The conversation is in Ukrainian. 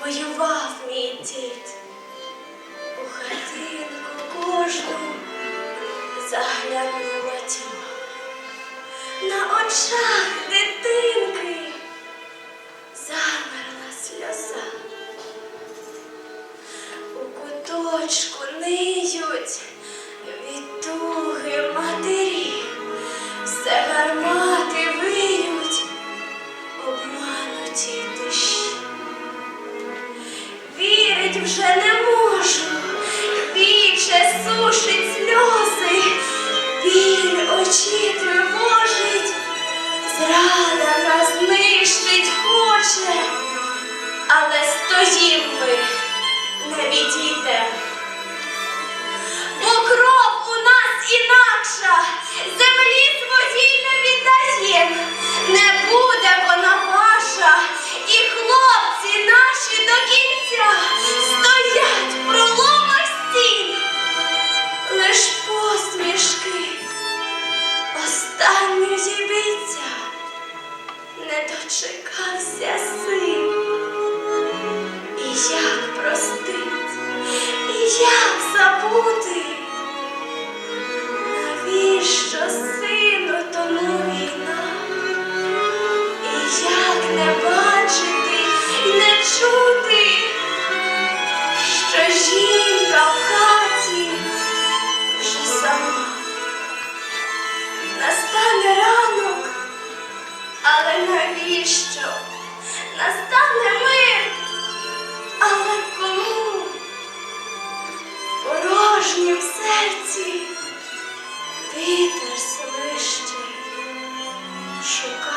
воював мій дід, у хатинку кожну заглянула тьма. на очах дитинки замерла сльоза, у куточку ниють. вже не можу, віче сушить сльози, біль очі тривожить. останньої бійця не дочекався син. Але навіщо? Настане мир, але кому? В серці вітер свище шукає.